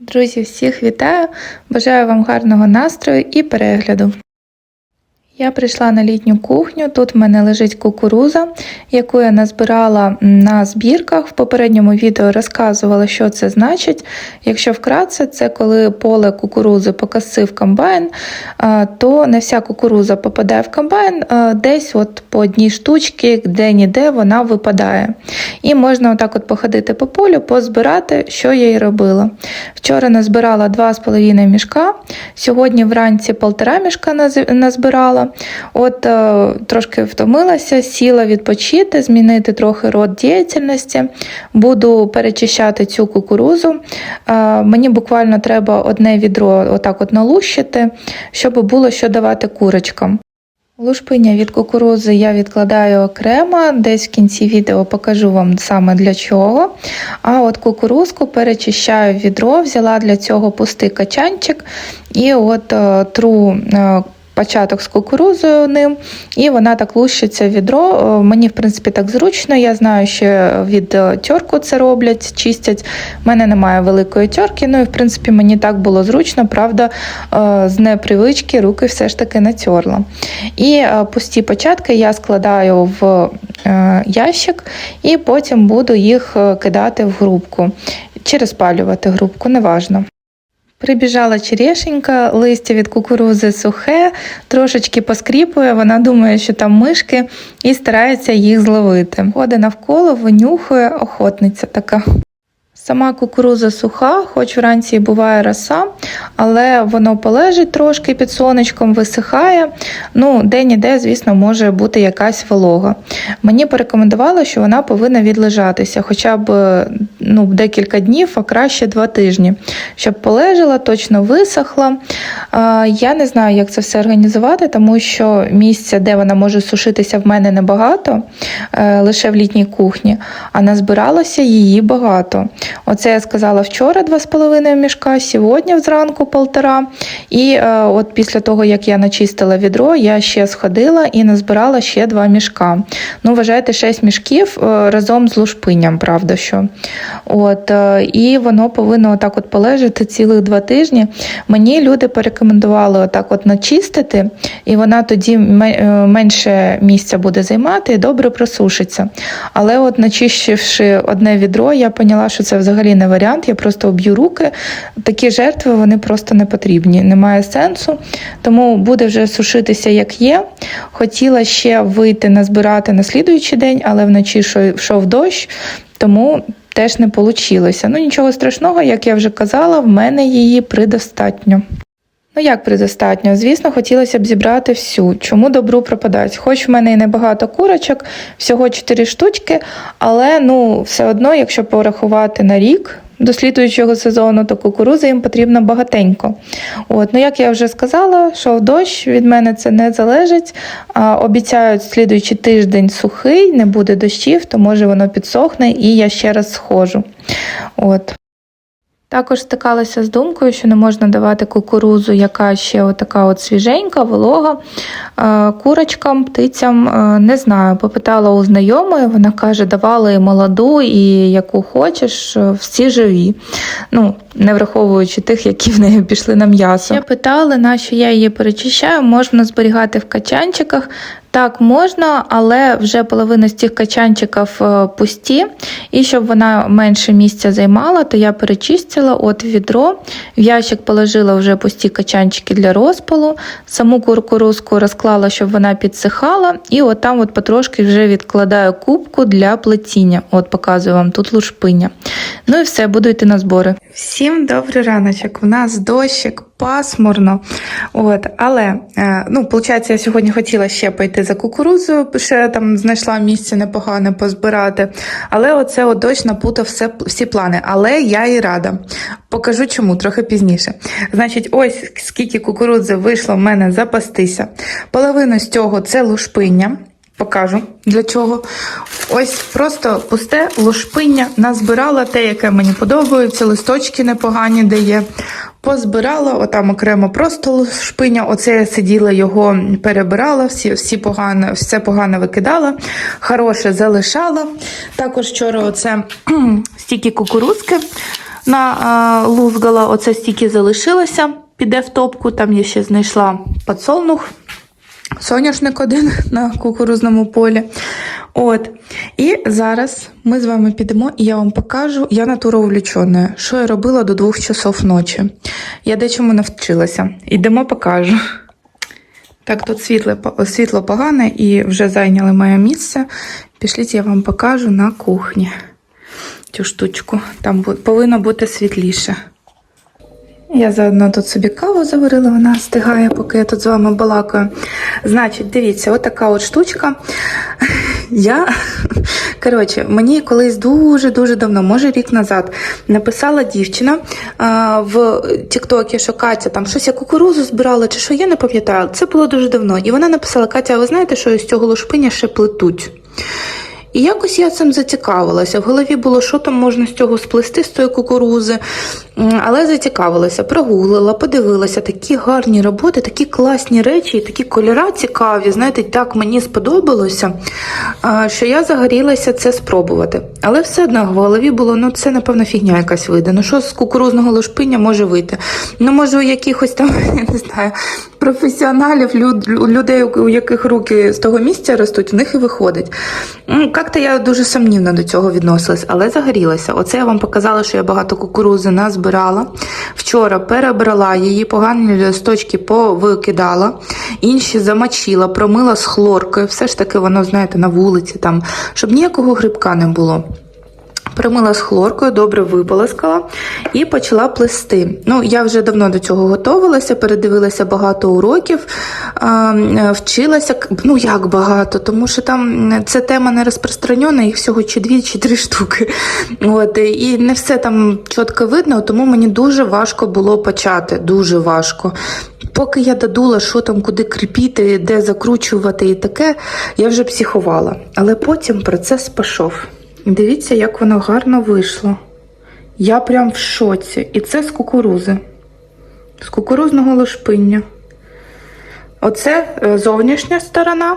Друзі, всіх вітаю! Бажаю вам гарного настрою і перегляду. Я прийшла на літню кухню. Тут в мене лежить кукуруза, яку я назбирала на збірках. В попередньому відео розказувала, що це значить. Якщо вкратце, це коли поле кукурузи покосив комбайн, то не вся кукуруза попадає в комбайн, десь от по одній штучці, де-ніде вона випадає. І можна отак от походити по полю, позбирати, що я і робила. Вчора назбирала 2,5 мішка, сьогодні вранці полтора мішка наз- От е, трошки втомилася, сіла відпочити, змінити трохи род діяльності. Буду перечищати цю кукурузу. Е, мені буквально треба одне відро отак от налущити, щоб було що давати курочкам. Лушпиня від кукурузи я відкладаю окремо, десь в кінці відео покажу вам саме для чого. А от кукурузку перечищаю в відро, взяла для цього пустий качанчик і от е, тру. Початок з кукурузою ним, і вона так лущиться в відро. Е, Мені, в принципі, так зручно. Я знаю, що від е, тьорку це роблять, чистять. У мене немає великої тьорки, ну і в принципі мені так було зручно, правда, е, з непривички руки все ж таки натерла. І пусті початки я складаю в ящик, і потім буду їх кидати в грубку чи розпалювати грубку, неважно. Прибіжала черешенька, листя від кукурузи сухе, трошечки поскріпує, вона думає, що там мишки, і старається їх зловити. Ходить навколо, винюхує, охотниця така. Сама кукуруза суха, хоч вранці буває роса, але воно полежить трошки під сонечком, висихає. Ну, де-ніде, звісно, може бути якась волога. Мені порекомендували, що вона повинна відлежатися хоча б ну, декілька днів, а краще два тижні, щоб полежала, точно висохла. Я не знаю, як це все організувати, тому що місця, де вона може сушитися, в мене небагато, е, лише в літній кухні, а назбиралося її багато. Оце я сказала вчора 2,5 мішка, сьогодні зранку полтора. І е, от після того, як я начистила відро, я ще сходила і назбирала ще 2 мішка. Ну, вважайте, 6 мішків е, разом з лушпинням, правда що. От, е, і воно повинно отак от полежати цілих 2 тижні. Мені люди порекомендували отак от начистити, і вона тоді менше місця буде займати і добре просушиться. Але от начищивши одне відро, я поняла, що це взагалі не варіант. Я просто об'ю руки. Такі жертви вони просто не потрібні, немає сенсу. Тому буде вже сушитися як є. Хотіла ще вийти назбирати на слідуючий день, але вночі йшов- дощ, тому теж не вийшло. Ну нічого страшного, як я вже казала, в мене її предостатньо. Ну як предостатньо? Звісно, хотілося б зібрати всю. Чому добру пропадать? Хоч в мене і небагато курочок, всього 4 штучки, але ну все одно, якщо порахувати на рік. До слідуючого сезону, то кукурузи їм потрібно багатенько. От, ну як я вже сказала, що дощ від мене це не залежить. А, обіцяють слідуючий тиждень сухий, не буде дощів, то може воно підсохне і я ще раз схожу. От. Також стикалася з думкою, що не можна давати кукурузу, яка ще отака от свіженька, волога. Е, Курочкам, птицям е, не знаю. Попитала у знайомої, вона каже, давали і молоду, і яку хочеш, е, всі живі. Ну, не враховуючи тих, які в неї пішли на м'ясо. Я питала, на що я її перечищаю, можна зберігати в качанчиках. Так, можна, але вже половина з цих качанчиків е, пусті. І щоб вона менше місця займала, то я перечистила от відро. В ящик положила вже пусті качанчики для розпалу. Саму кукурузку розклала, щоб вона підсихала. І от там от потрошки вже відкладаю кубку для плетіння. От показую вам тут лушпиня. Ну і все, буду йти на збори. Всім добрий раночок. У нас дощик, пасмурно. От, але, е, ну, виходить, я сьогодні хотіла ще пойти за кукурудзою, ще там знайшла місце непогане позбирати. Але оце от дощ напутав все, всі плани. Але я і рада. Покажу чому трохи пізніше. Значить, ось скільки кукурудзи вийшло в мене запастися. Половина з цього це лушпиння. Покажу для чого. Ось просто пусте лушпиння назбирала те, яке мені подобається, листочки непогані де є. Позбирала, отам окремо просто лушпиня. Оце я сиділа, його перебирала, всі, всі погано, все погано викидала, хороше залишала. Також вчора оце стільки кукурузки налузгала. Оце стільки залишилося, піде в топку. Там я ще знайшла подсолнух. Соняшник один на кукурузному полі. От. І зараз ми з вами підемо, і я вам покажу. Я натура увлічена, що я робила до двох часов ночі. Я дечому навчилася. Ідемо, покажу. Так, тут світло, світло погане і вже зайняли моє місце. Пішліть, я вам покажу на кухні цю штучку. Там повинно бути світліше. Я заодно тут собі каву заварила, вона стигає, поки я тут з вами балакаю. Значить, дивіться, отака от штучка. Я, коротше, мені колись дуже-дуже давно, може рік назад, написала дівчина а, в Тіктокі, що Катя там щось я кукурузу збирала, чи що, я не пам'ятаю. Це було дуже давно. І вона написала: Катя, а ви знаєте, що з цього лушпиня ще плетуть? І якось я цим зацікавилася. В голові було, що там можна з цього сплести з тої кукурузи. Але зацікавилася, прогуглила, подивилася, такі гарні роботи, такі класні речі, і такі кольори цікаві. Знаєте, так мені сподобалося, що я загорілася це спробувати. Але все одно в голові було, ну це, напевно, фігня якась вийде. Ну що з кукурузного лошпиня може вийти? Ну, може, у якихось там, я не знаю, професіоналів, люд, людей, у яких руки з того місця ростуть, в них і виходить. Як-то я дуже сумнівно до цього відносилась, але загорілася. Оце я вам показала, що я багато кукурузи назбирала. Вчора перебрала її, погані листочки повикидала, інші замочила, промила з хлоркою. Все ж таки воно, знаєте, на вулиці, там, щоб ніякого грибка не було. Промила з хлоркою, добре виполоскала і почала плести. Ну, я вже давно до цього готувалася, передивилася багато уроків, вчилася, ну як багато, тому що там ця тема не розпространена, їх всього чи дві, чи три штуки. От, і не все там чітко видно, тому мені дуже важко було почати, дуже важко. Поки я додула, що там, куди кріпіти, де закручувати і таке, я вже психувала. Але потім процес пішов. Дивіться, як воно гарно вийшло. Я прям в шоці. І це з кукурузи. З кукурузного лошпиння. Оце е, зовнішня сторона,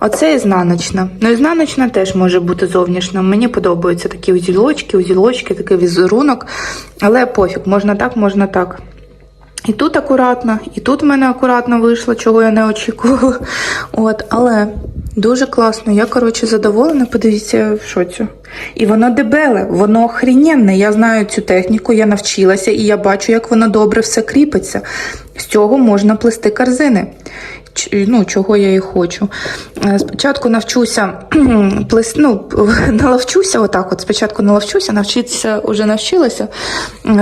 оце ізнаночна. Ну, ізнаночна теж може бути зовнішня. Мені подобаються такі узілочки, узілочки, такий візерунок. Але пофіг, можна так, можна так. І тут акуратно, і тут в мене акуратно вийшло, чого я не очікувала. От, але дуже класно. Я, коротше, задоволена, подивіться що шоці. І воно дебеле, воно охрененне. Я знаю цю техніку, я навчилася, і я бачу, як воно добре все кріпиться. З цього можна плести корзини. Ну, чого я і хочу. Е, Спочатку навчуся плес, ну, наловчуся, отак от спочатку наловчуся, навчитися вже навчилася.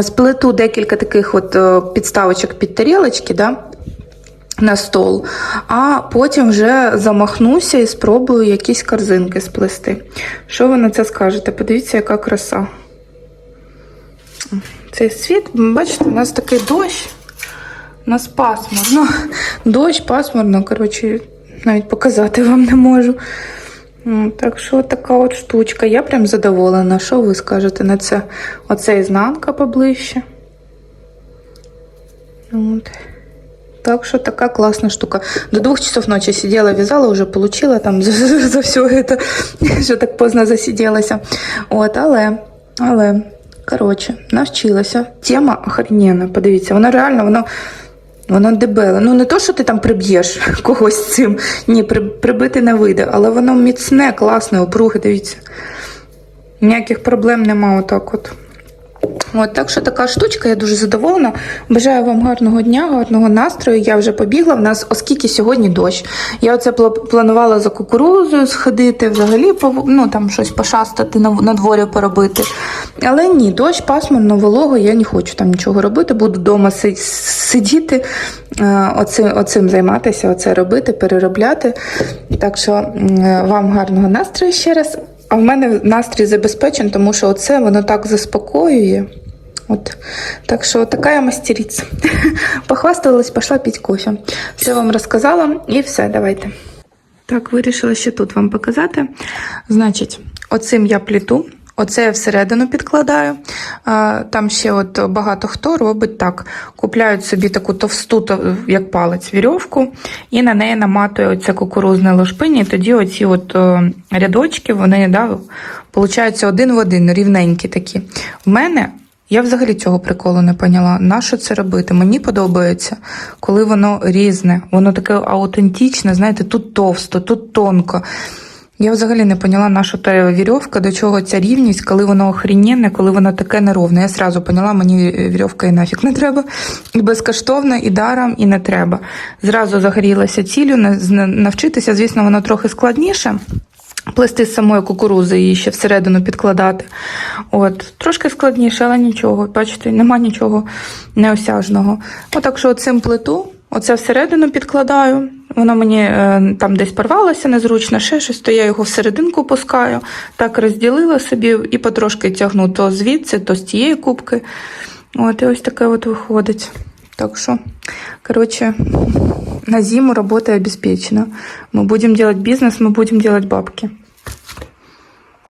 Сплету декілька таких от е, підставочок під тарілочки, да, на стол, а потім вже замахнуся і спробую якісь корзинки сплести. Що ви на це скажете? Подивіться, яка краса. Цей світ, бачите, у нас такий дощ. Нас пасмурно. Дощ, пасмурно, коротше, навіть показати вам не можу. Так що така от штучка. Я прям задоволена. Що ви скажете на це? Оце ізнанка поближче. От. Так що така класна штука. До двох часов ночі сиділа, в'язала, вже получила там за, за, за все це, що так поздно засиділася. От, але, але, коротше, навчилася. Тема охрененна, подивіться, воно реально, воно. Воно дебеле. Ну не то, що ти там приб'єш когось цим. Ні, при, прибити не вийде, але воно міцне, класне, опруге, дивіться. Ніяких проблем нема отак от. От, так що така штучка, я дуже задоволена. Бажаю вам гарного дня, гарного настрою. Я вже побігла. В нас, оскільки сьогодні дощ. Я оце планувала за кукурузою сходити, взагалі ну, там щось пошастати на, на дворі поробити. Але ні, дощ пасмурно, волого, я не хочу там нічого робити. Буду вдома сидіти, е, оцим, оцим займатися, оце робити, переробляти. Так що е, вам гарного настрою ще раз. А в мене настрій забезпечений, тому що оце воно так заспокоює. От. Так що така я мастериця. Похвасталась, пішла пити кофе. Все вам розказала і все, давайте. Так, вирішила ще тут вам показати. Значить, оцим я пліту. Оце я всередину підкладаю. Там ще от багато хто робить так. Купляють собі таку товсту, як палець, вірьовку, і на неї наматує оце кукурузне лошпині. І тоді оці от рядочки, вони да, получаються один в один, рівненькі такі. В мене Я взагалі цього приколу не поняла. Нащо це робити? Мені подобається, коли воно різне, воно таке аутентичне, знаєте, тут товсто, тут тонко. Я взагалі не поняла, наша та вірьовка, до чого ця рівність, коли воно охрененне, коли воно таке неровне. Я сразу поняла, мені вірьовка і нафіг не треба. І безкоштовно, і даром, і не треба. Зразу загорілася цілю навчитися. Звісно, воно трохи складніше. Плести з самої кукурузи і ще всередину підкладати. От, трошки складніше, але нічого. Бачите, нема нічого неосяжного. Отак що цим плиту, оце всередину підкладаю. Воно мені е, там десь порвалося незручно, ще щось, то я його всерединку пускаю. Так розділила собі і потрошки тягну то звідси, то з тієї кубки. От, і ось таке от виходить. Так що, короче, на зиму работа обеспечена. Мы будем делать бизнес, мы будем делать бабки.